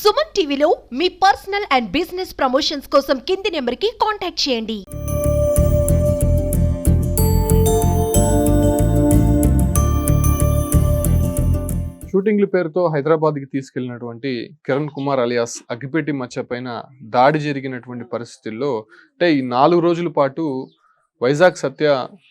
సుమన్ టీవీలో మీ personal and business promotions కోసం కింది నెంబర్కి కాంటాక్ట్ చేయండి. షూటింగ్ల పేరుతో హైదరాబాద్కి తీసుకెళ్ళినటువంటి కిరణ్ కుమార్ అలియాస్ అగ్గిపెట్టి మచ్చ పైన దాడి జరిగినటువంటి పరిస్థితుల్లో అంటే ఈ నాలుగు రోజుల పాటు వైజాగ్ సత్య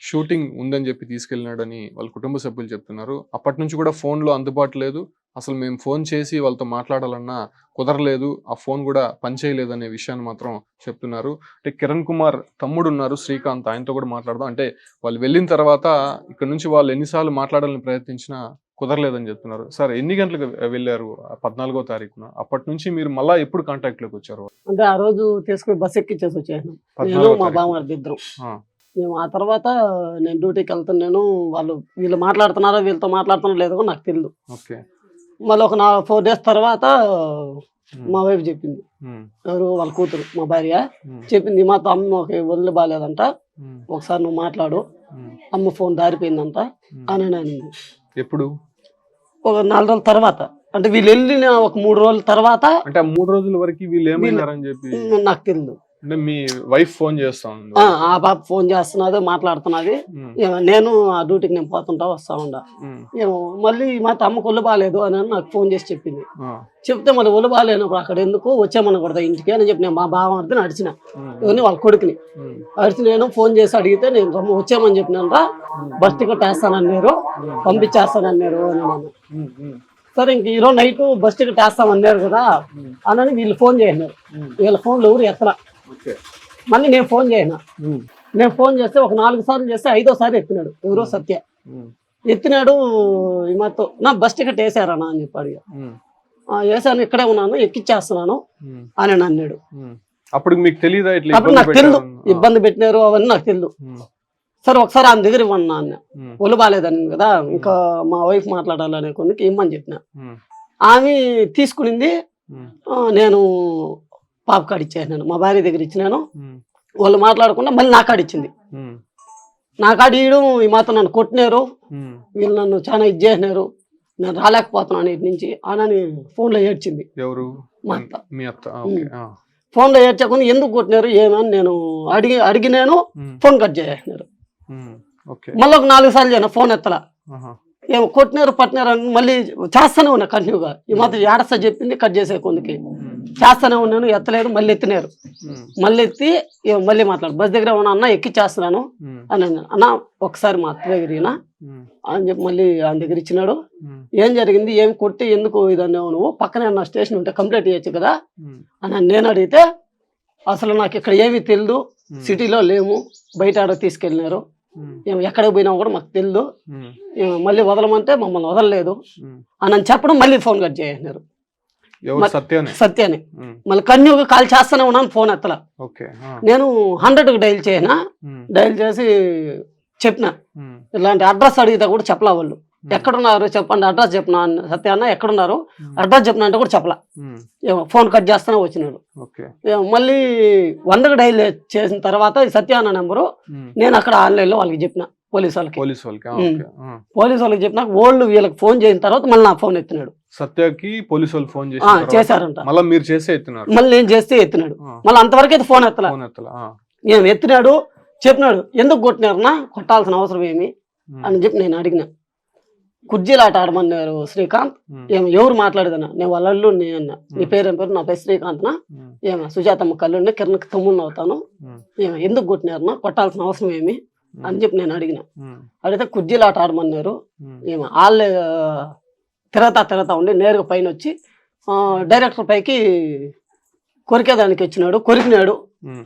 షూటింగ్ ఉందని చెప్పి తీసుకెళ్ళినాడని వాళ్ళ కుటుంబ సభ్యులు చెప్తున్నారు. అప్పటి నుంచి కూడా ఫోన్లో అందుబాటు లేదు. అసలు మేము ఫోన్ చేసి వాళ్ళతో మాట్లాడాలన్నా కుదరలేదు ఆ ఫోన్ కూడా పనిచేయలేదు అనే విషయాన్ని మాత్రం చెప్తున్నారు. అంటే కిరణ్ కుమార్ తమ్ముడు ఉన్నారు శ్రీకాంత్ ఆయనతో కూడా మాట్లాడదాం. అంటే వాళ్ళు వెళ్ళిన తర్వాత ఇక్కడ నుంచి వాళ్ళు ఎన్నిసార్లు మాట్లాడాలని ప్రయత్నించినా కుదరలేదని చెప్తున్నారు. సార్ ఎన్ని గంటలకు వెళ్ళారు పద్నాలుగో తారీఖున? అప్పటి నుంచి మీరు మళ్ళా ఎప్పుడు కాంటాక్ట్లోకి వచ్చారు? అంటే ఆ రోజు తీసుకుని బస్ ఎక్కించేసి వచ్చాను నేను మా. బావమరిది ఇద్దరం. ఆ, మేము ఆ తర్వాత నేను డ్యూటీకి వెళ్తున్నాను. వాళ్ళు వీళ్ళు మాట్లాడుతున్నారో వీళ్ళతో మాట్లాడుతున్నారో లేదో నాకు తెలియదు ఓకే. మళ్ళీ ఒక నా ఫోర్ డేస్ తర్వాత మా వైఫ్ చెప్పింది. ఎవరు? వాళ్ళ కూతురు మా భార్య చెప్పింది మా అమ్మ ఒక ఒళ్ళు బాగాలేదంట. ఒకసారి నువ్వు మాట్లాడు. అమ్మ ఫోన్ దారిపోయిందంట. అని అనింది. ఎప్పుడు? ఒక నాలుగు రోజుల తర్వాత. అంటే వీళ్ళు వెళ్ళిన ఒక మూడు రోజుల తర్వాత అంటే మూడు రోజుల వరకు వీళ్ళు ఏమైనారని చెప్పి? నాకు తెలియదు అంటే మీ వైఫ్ ఫోన్ చేస్తా ఆ ఆ పాప ఫోన్ చేస్తున్నది మాట్లాడుతున్నది. నేను ఆ డ్యూటీకి నేను పోతుంటా వస్తా ఉండా. మళ్ళీ మా తమ్మకు ఒళ్ళు బాగాలేదు అని నాకు ఫోన్ చేసి చెప్పింది. చెప్తే మళ్ళీ ఒళ్ళు బాగాలేనప్పుడు అక్కడ ఎందుకు వచ్చామనకూడదు ఇంటికి అని చెప్పి నేను మా బావ అర్థం నడిచిన ఉమ్, ఇవన్నీ వాళ్ళ కొడుకుని. అడిచి నేను ఫోన్ చేసి అడిగితే నేను రమ్మ వచ్చామని చెప్పినారా బస్ టికెట్ వేస్తానన్నారు పంపించేస్తానన్నారు అని అన్నాను. సరే ఇంక ఈరోజు నైట్ బస్ టికెట్ వేస్తామన్నారు కదా అని వీళ్ళు ఫోన్ ఉమ్, వీళ్ళ ఫోన్లు ఎవరు ఓకే మళ్ళీ నేను ఫోన్ చేయను. నేను ఫోన్ చేస్తే ఒక నాలుగు సార్లు చేస్తే ఐదోసారి ఎత్తినాడు ఎవరో సత్య. ఎత్తినాడు ఈ మాతో నా బస్ టికెట్ వేసారనా అని చెప్పి అడిగా ఉమ్, "ఆ, వేసాను ఇక్కడే ఉన్నాను ఎక్కిచ్చేస్తున్నాను అని అన్నాడు. అప్పుడు మీకు తెలియదా అప్పుడు నాకు తెలియదు? ఇబ్బంది పెట్టినారు అవన్నీ నాకు తెలియదు సరే ఒకసారి ఆమె దగ్గర ఇవ్వన్నా అన్న ఉమ్, ఒళ్ళు బాగాలేదని కదా ఇంకా మా వైఫ్ మాట్లాడాలనే కొన్ని ఇమ్మని చెప్పిన. ఆమె తీసుకునింది నేను పాప కాడ ఇచ్చేసినాను. మా భార్య దగ్గర ఇచ్చినాను. వాళ్ళు మాట్లాడకుండా మళ్ళీ నా కాడ ఇచ్చింది. నా కాడ ఇయ్యడం ఈ మాత్రం నన్ను కొట్టినారు. వీళ్ళు నన్ను చాలా ఇది చేసినారు. నేను రాలేకపోతున్నాను ఇటు నుంచి. అని ఫోన్లో ఏడ్చింది. ఎవరు? మా అత్త. ఫోన్లో ఏడ్చకుండా ఎందుకు కొట్టినారు ఏమని నేను అడిగి అడిగినాను. Phone cut okay. మళ్ళీ ఒక నాలుగు సార్లు చేయను ఫోన్ ఎత్తలా. ఏమో కొట్టినారు పట్టినారు అని మళ్ళీ చేస్తానే ఉన్నా కంటిన్యూగా ఈ మాత్రం ఏడస్తా చెప్పింది కట్ చేసే కొందుకి. చేస్తానే ఉన్నాను ఎత్తలేదు మళ్ళీ ఎత్తినారు. మళ్ళీ ఎత్తి మళ్ళీ మాట్లాడు బస్ దగ్గర ఉన్నా అన్న ఎక్కి చేస్తున్నాను అని అన్న ఒకసారి మా అత్త దగ్గర అని చెప్పి మళ్ళీ ఆయన దగ్గర ఇచ్చినాడు. ఏం జరిగింది ఏం కొట్టి ఎందుకు ఇదన్నావు నువ్వు? పక్కనే నా స్టేషన్ ఉంటే కంప్లీట్ చేయొచ్చు కదా. అని నేను అడిగితే అసలు నాకు ఇక్కడ ఏమీ తెలియదు సిటీలో లేము బయట ఆడ తీసుకెళ్ళినారు. ఏం ఎక్కడికి పోయినా కూడా మాకు తెలియదు మళ్ళీ వదలమంటే మమ్మల్ని వదలలేదు. అని చెప్పడం మళ్ళీ ఫోన్ కట్ మరి- సత్యానే? మళ్ళీ కన్యూగా కాల్ చేస్తూనే ఉన్నాను ఫోన్ ఎత్తల. నేను హండ్రెడ్కి డైల్ చేయనా డైల్ చేసి చెప్పిన. ఇలాంటి అడ్రస్ అడిగితే కూడా చెప్పలా వాళ్ళు. ఎక్కడున్నారు చెప్పండి అడ్రస్ చెప్పిన సత్య అన్న ఎక్కడున్నారు అడ్రస్ చెప్పిన అంటే కూడా చెప్పలా. ఫోన్ కట్ చేస్తూనే వచ్చినాడు. మళ్ళీ వందకు డైల్ చేసిన తర్వాత సత్య అన్న నెంబరు నేను అక్కడ ఆన్లైన్లో వాళ్ళకి చెప్పిన పోలీస్ వాళ్ళకి. పోలీస్ వాళ్ళకి. పోలీస్ వాళ్ళకి చెప్పిన వాళ్ళు వీళ్ళకి ఫోన్ చేసిన తర్వాత మళ్ళీ నా ఫోన్ ఎత్తినాడు. సత్యకి పోలీసు వాళ్ళు ఫోన్ చేశారంట. మళ్ళీ మీరు చేసే ఎత్తున్నారు మళ్ళీ నేను చేస్తే ఎత్తినాడు. మళ్ళీ అంతవరకు అయితే ఫోన్ ఎత్తలా. ఫోన్ ఎత్తలా ఏం ఎత్తినాడు? చెప్పినాడు ఎందుకు కొట్టినారనా కొట్టాల్సిన అవసరం ఏమి? అని చెప్పి నేను అడిగిన. కుర్జీలాట ఆడమన్నారు శ్రీకాంత్. ఉమ్, ఏం ఎవరు మాట్లాడదన్నా? నేను వాళ్ళ అల్లుడిని అన్న నీ పేరు ఏం పేరు? నా పేరు శ్రీకాంత్నా ఉమ్, ఏమ సుజాతమ్మ కల్లుడిని కిరణ్కి తమ్ముడిని అవుతాను. ఏమ ఎందుకు కొట్టినారన్నా? కొట్టాల్సిన అవసరం ఏమి? అని చెప్పి నేను అడిగిన. అడిగితే కుర్జీలాట ఆడమన్నారు. ఏమ వాళ్ళే తిరగతా తిరగతా ఉండి నేరుగా పైన వచ్చి ఆ, డైరెక్టర్ పైకి కొరికేదానికి వచ్చినాడు కొరికినాడు.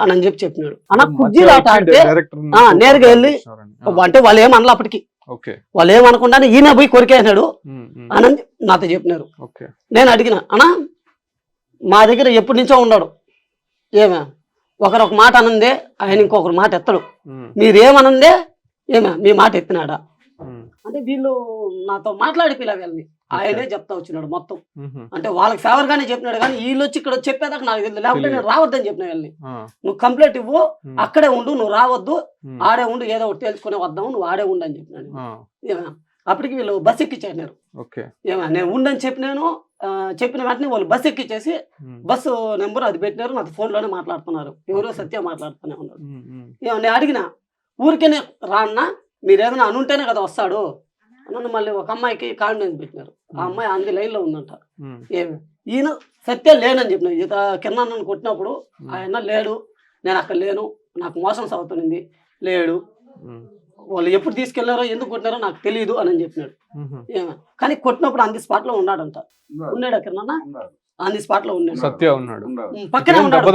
అని అని చెప్పి చెప్పినాడు. అన్న కుర్జీలాట ఆడితే నేరుగా వెళ్ళి అంటే వాళ్ళు ఏమనలా అప్పటికి? వాళ్ళు ఏమనకుండానే ఈయన పోయి కొరికేసినాడు. అని నాతో చెప్పినారు. నేను అడిగిన అన్నా మా దగ్గర ఎప్పటి నుంచో ఉన్నాడు. ఏమే? ఒకరు ఒక మాట అనందే ఆయన ఇంకొకరు మాట ఎత్తడు. మీరేమనందే? ఏమే? మీ మాట ఎత్తినాడా? అంటే వీళ్ళు నాతో మాట్లాడి పిల్ల వీళ్ళని ఆయనే చెప్తా వచ్చినాడు మొత్తం. అంటే వాళ్ళకి ఫేవర్ గానే చెప్పినాడు కానీ వీళ్ళు వచ్చి ఇక్కడ చెప్పేదాకా నాకు తెలియదు. లేకపోతే. నేను రావద్దని చెప్పిన వీళ్ళని. ఆ, నువ్వు కంప్లైంట్ ఇవ్వు అక్కడే ఉండు నువ్వు రావద్దు ఆడే ఉండు ఏదో ఒకటి తెలుసుకునే వద్దాము నువ్వు ఆడే ఉండు అని చెప్పినాడు. అప్పటికి వీళ్ళు బస్ ఎక్కిచ్చారు ఓకే. ఏమా నేను ఉండని చెప్పినాను చెప్పిన వెంటనే వాళ్ళు బస్ ఎక్కిచ్చేసి ఉమ్, బస్సు నెంబర్ అది పెట్టినారు నాతో ఫోన్లోనే మాట్లాడుతున్నారు. ఎవరో సత్య మాట్లాడుతూనే ఉన్నాడు నేను అడిగిన ఊరికేనే రాన్నా మీరు ఏదైనా అనుంటేనే కదా వస్తాడు. నన్ను మళ్ళీ ఒక అమ్మాయికి కాన్ఫిడెన్స్ పెట్టినారు. ఆ అమ్మాయి అంది లైన్లో ఉందంట. ఏమి ఈయన సత్య లేనని చెప్పిన ఇత కింద నన్ను కొట్టినప్పుడు ఆయన లేడు. నేను అక్కడ లేను. నాకు మోసం అవుతుంది లేడు. వాళ్ళు ఎప్పుడు తీసుకెళ్ళారో ఎందుకు కొట్టినారో నాకు తెలియదు అని చెప్పినాడు. కానీ కొట్టినప్పుడు అంది స్పాట్లో ఉన్నాడంట. ఉన్నాడు. కింద అంది స్పాట్లో ఉన్నాడు. సత్య ఉన్నాడు. పక్కనే ఉన్నాడు.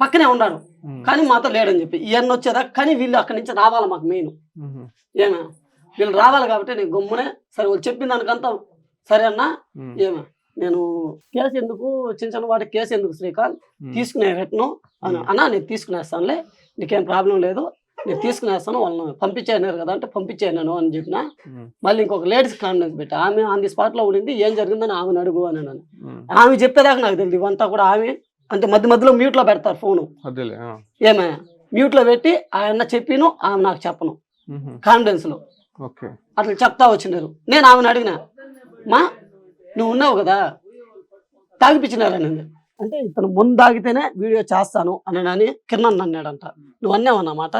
పక్కనే ఉన్నాడు ఉమ్, కానీ మాతో లేడని చెప్పి. ఇవన్నీ వచ్చేదా? కానీ వీళ్ళు అక్కడి నుంచి రావాలి మాకు మెయిన్. ఏమే వీళ్ళు రావాలి కాబట్టి నేను గమ్మునే సరే వాళ్ళు చెప్పిన దానికంతా సరే అన్నా ఏమే నేను కేసు ఎందుకు చిన్న చిన్న వాటి కేసు ఎందుకు శ్రీకాంత్? తీసుకునే రేట్ను అన్న అన్నా నేను తీసుకునేస్తానులే నీకేం ప్రాబ్లం లేదు నేను తీసుకునేస్తాను వాళ్ళని పంపించేయనారు కదా అంటే పంపించేయను అని చెప్పిన. మళ్ళీ ఇంకొక లేడీస్ కాన్ఫిడెన్స్ పెట్టి. ఆమె ఆన్ ది స్పాట్లో ఉండింది ఏం జరిగిందని ఆమెను అడుగు అని ఆమె చెప్పేదాకా నాకు తెలియదు ఇవంతా కూడా ఆమె అంటే మధ్య మధ్యలో మ్యూట్లో పెడతారు ఫోను అదేలే ఆ, ఏమే? మ్యూట్లో పెట్టి ఆయన చెప్పిను ఆమె నాకు చెప్పను. కాన్ఫిడెన్స్లో ఓకే. అట్లా చెప్తా వచ్చినారు. నేను ఆమెను అడిగిన మా నువ్వు ఉన్నావు కదా? తాగిపించినారని అంటే ఇతను ముందు తాగితేనే వీడియో చేస్తాను అని అని కిరణ్ అన్నాడంట. నువ్వు అన్నావన్నమాట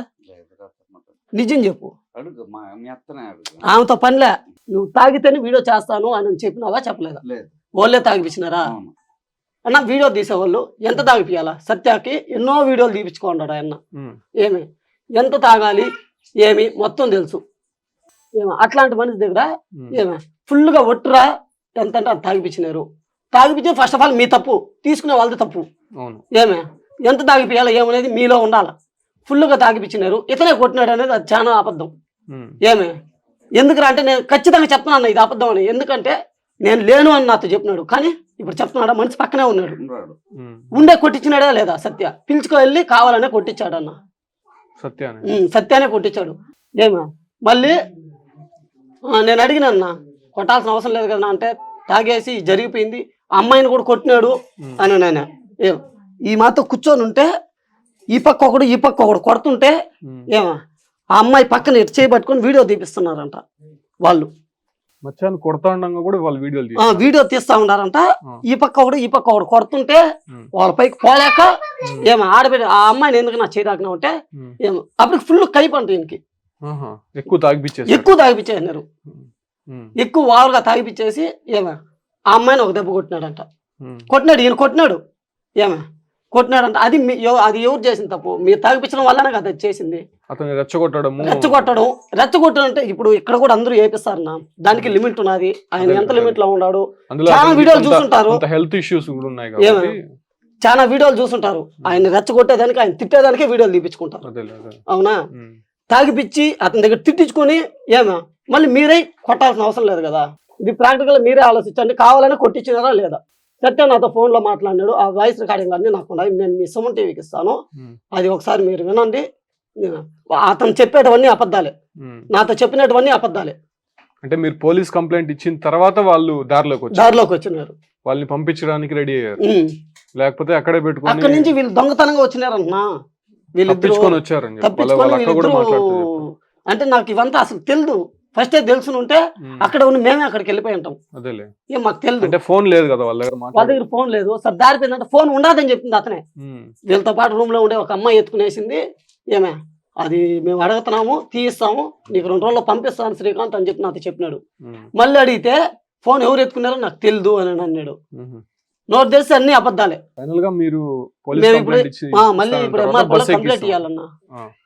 నిజం చెప్పు. అడుగు మా మీ అత్తనే అడుగు. ఆమెతో పనిలే. నువ్వు తాగితేనే వీడియో చేస్తాను అని చెప్పినావా చెప్పలేదా? లేదు. వాళ్ళే తాగిపించినారా అన్న వీడియో తీసేవాళ్ళు ఎంత తాగిపియాలా సత్యాకి ఎన్నో వీడియోలు తీపించుకున్నాడు ఆయన. ఏమి? ఎంత తాగాలి? ఏమి? మొత్తం తెలుసు. ఏమి? అట్లాంటి మనిషి దగ్గర ఏమే? ఫుల్గా ఒట్టురా ఎంత అంటే అది తాగిపించినారు తాగిపించి ఫస్ట్ ఆఫ్ ఆల్ మీ తప్పు. తీసుకునే వాళ్ళది తప్పు. ఏమే? ఎంత తాగిపియాలో ఏమనేది మీలో ఉండాలి. ఫుల్గా తాగిపించినారు ఇతనే కొట్టినాడు అనేది అది చాలా అబద్ధం. ఏమే? ఎందుకురా అంటే నేను ఖచ్చితంగా చెప్తున్నాను ఇది అబద్ధం అని. ఎందుకంటే నేను లేను అని నాతో చెప్పినాడు. కానీ ఇప్పుడు చెప్తున్నాడా? మనిషి పక్కనే ఉన్నాడు. ఉండే కొట్టించినాడా లేదా? సత్య. పిలుచుకో వెళ్ళి కావాలనే కొట్టించాడన్న. సత్యానే. ఉమ్, సత్యానే కొట్టించాడు. ఏమా? మళ్ళీ నేను అడిగిన అన్న కొట్టాల్సిన అవసరం లేదు కదా అంటే తాగేసి జరిగిపోయింది ఆ అమ్మాయిని కూడా కొట్టినాడు అని నేను ఏం ఈ మాతో కూర్చొని ఉంటే ఈ పక్క ఒకడు ఈ పక్క ఒకడు కొడుతుంటే. ఏమా? ఆ అమ్మాయి పక్కన ఇటు చేయబట్టుకొని వీడియో తీపిస్తున్నారంట వాళ్ళు. మచ్చాన్ని కొడతా ఉండగా కూడా వాళ్ళు వీడియోలు వీడియో తీస్తా ఉన్నారంట. ఈ పక్క ఒకడు ఈ పక్క ఒకడు కొడుతుంటే వాళ్ళ పైకి పోలేక ఏమో ఆడబిడ్డ ఆ అమ్మాయిని ఎందుకు నా చేయదాకినా ఉంటే ఏమో అప్పటికి ఫుల్ కైపంట ఈయనకి. ఆహా, ఎక్కువ తాగిపించేస్తారు ఎక్కువ తాగిపించేసినారు ఎక్కువ వాలుగా తాగిపించేసి ఏమే ఆ అమ్మాయిని ఒక దెబ్బ కొట్టినాడంట. కొట్టినాడు ఈయన కొట్టినాడు. ఏమే కొట్టినాడంట. అది అది ఎవరు చేసిన తప్పు? మీరు తాగిపించడం వల్లనే కదా అది చేసింది? అతన్ని రెచ్చగొట్టడము. రెచ్చగొట్టడం. రెచ్చగొట్టడం అంటే ఇప్పుడు ఇక్కడ కూడా అందరూ ఏపిస్తారు నా దానికి లిమిట్ ఉన్నది. ఆయన ఎంత. లిమిట్లో ఉన్నాడు? చాలా వీడియోలు చూసుంటారు. హెల్త్ ఇష్యూస్ కూడా ఉన్నాయి కాబట్టి చాలా వీడియోలు చూసుంటారు. ఆయన రెచ్చగొట్టేదానికి ఆయన తిట్టేదానికే వీడియోలు తీపించుకుంటారు అవునా? తాగిపిచ్చి అతని దగ్గర తిట్టించుకొని ఏమా? మళ్ళీ మీరే కొట్టాల్సిన అవసరం లేదు కదా. ఇది ప్రాక్టికల్ మీరే ఆలోచించండి. కావాలని కొట్టించినారా లేదా? సత్య నాతో phone లో మాట్లాడినాడు. ఆ వాయిస్ రికార్డింగ్ అన్ని నాకు నేను మీ సుమన్ టీవీకి ఇస్తాను. అది ఒకసారి మీరు వినండి. అతను చెప్పేటవన్నీ అబద్ధాలే. నాతో చెప్పినటువన్నీ అబద్ధాలే. అంటే మీరు పోలీస్ కంప్లైంట్ ఇచ్చిన తర్వాత వాళ్ళు దారిలోకి వచ్చారు? దారిలోకి వచ్చినారు. వాళ్ళని పంపించడానికి రెడీ అయ్యారు. లేకపోతే అక్కడే అక్కడి పెట్టుకొని నుంచి వీళ్ళు దొంగతనంగా చెప్పి. వాళ్ళ తప్పించుకొని మాట్లాడుతూ అంటే నాకు ఇవంతా అసలు తెలియదు ఫస్టే తెలుసుని ఉంటే అక్కడ ఉండి మేమే అక్కడికి వెళ్ళిపోయి ఉంటాం. ఏం మాకు తెలియదు అంటే ఫోన్ లేదు కదా వాళ్ళ దగ్గర వాళ్ళ దగ్గర ఫోన్ లేదు. సార్ దారిపోయిందంటే ఫోన్ ఉండదని చెప్పింది అతనే. వీళ్ళతో పాటు రూమ్లో ఉండే ఒక అమ్మాయి ఎత్తుకునేసింది. ఏమే? అది మేము అడుగుతున్నాము తీయిస్తాము నీకు రెండు రోజుల్లో పంపిస్తాను శ్రీకాంత్ అని చెప్పి నాతో చెప్పినాడు. మళ్ళీ అడిగితే ఫోన్ ఎవరు ఎత్తుకున్నారో నాకు తెలియదు అని అన్నాడు. నోట్ తెలిసి అన్ని అబద్ధాలే. ఫైనల్గా మీరు మళ్ళీ ఇప్పుడు కంప్లైంట్. ఇవ్వాలన్నా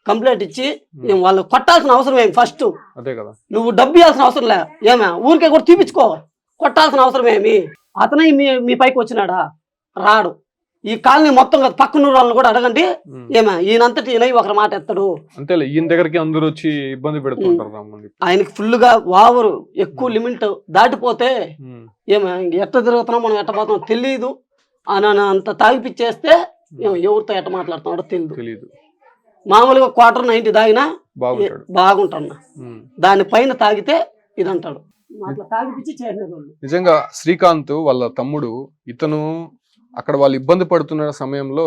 కంప్లైంట్ ఇచ్చి వాళ్ళు కొట్టాల్సిన అవసరం ఏం? ఫస్ట్. అదే కదా. నువ్వు డబ్బు ఇవ్వాల్సిన అవసరం లే. ఏమే? ఊరికే కూడా తీపించుకో కొట్టాల్సిన అవసరం ఏమి? అతనే మీ మీ పైకి వచ్చినాడా? రాడు. ఈ కాలనీ మొత్తం కదా పక్కన వాళ్ళని కూడా అడగండి. ఏమే ఈయనంతటి ఈయన ఒకరి మాట ఎత్తాడు. అంతేలే ఈయన దగ్గరికి అందరూ వచ్చి ఇబ్బంది పెడుతుంటారు ఆయనకి ఫుల్గా వావరు ఎక్కువ లిమిట్ దాటిపోతే ఏమే ఎట్ట తిరుగుతున్నాం మనం ఎట్ట పోతున్నాం తెలియదు అని అంత తాగిపిచ్చేస్తే ఎవరితో ఎట్ట మాట్లాడుతున్నాడో తెలియదు తెలీదు. మామూలుగా క్వార్టర్ నైన్టీ తాగినా బాగుంటాడు. దానిపైన తాగితే ఇదంటాడు. చేరినారు వాళ్ళు నిజంగా శ్రీకాంత్ వాళ్ళ తమ్ముడు ఇతను అక్కడ వాళ్ళు ఇబ్బంది పడుతున్న సమయంలో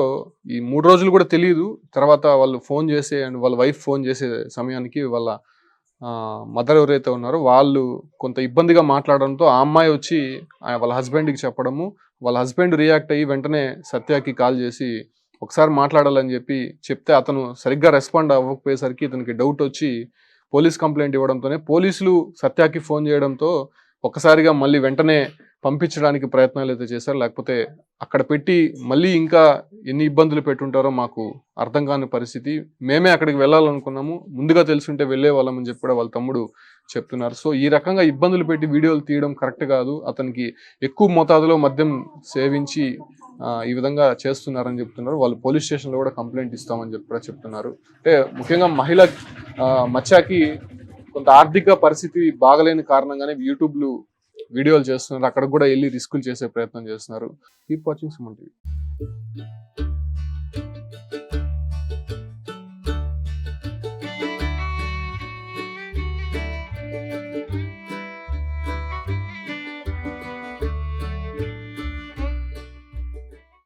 ఈ మూడు రోజులు కూడా తెలియదు తర్వాత వాళ్ళు ఫోన్ చేసే అండ్ వాళ్ళ వైఫ్ ఫోన్ చేసే సమయానికి వాళ్ళ మదర్ ఎవరైతే ఉన్నారో వాళ్ళు కొంత ఇబ్బందిగా మాట్లాడడంతో ఆ అమ్మాయి వచ్చి ఆ వాళ్ళ హస్బెండ్కి చెప్పడము. వాళ్ళ హస్బెండ్ రియాక్ట్ అయ్యి వెంటనే సత్యాకి కాల్ చేసి ఒకసారి మాట్లాడాలని చెప్పి చెప్తే అతను సరిగ్గా రెస్పాండ్ అవ్వకపోయేసరికి ఇతనికి డౌట్ వచ్చి పోలీస్ కంప్లైంట్ ఇవ్వడంతోనే పోలీసులు సత్యాకి ఫోన్ చేయడంతో ఒక్కసారిగా మళ్ళీ వెంటనే పంపించడానికి ప్రయత్నాలు అయితే చేశారు. లేకపోతే అక్కడ పెట్టి మళ్ళీ ఇంకా ఎన్ని ఇబ్బందులు పెట్టుంటారో మాకు అర్థం కాని పరిస్థితి. మేమే అక్కడికి వెళ్ళాలనుకున్నాము. ముందుగా తెలుసుంటే వెళ్ళే వాళ్ళం అని చెప్పి కూడా వాళ్ళ తమ్ముడు చెప్తున్నారు. సో ఈ రకంగా ఇబ్బందులు పెట్టి వీడియోలు తీయడం కరెక్ట్ కాదు. అతనికి ఎక్కువ మోతాదులో మద్యం సేవించి ఈ విధంగా చేస్తున్నారని చెప్తున్నారు. వాళ్ళు పోలీస్ స్టేషన్లో కూడా కంప్లైంట్ ఇస్తామని చెప్పి కూడా చెప్తున్నారు. అంటే ముఖ్యంగా మహిళ ఆ, మచ్చాకి కొంత ఆర్థిక పరిస్థితి బాగలేని కారణంగానే యూట్యూబ్లు వీడియోలు చేస్తున్నారు. అక్కడ కూడా వెళ్ళి రిస్కులు చేసే ప్రయత్నం చేస్తున్నారు. Keep watching Suman TV.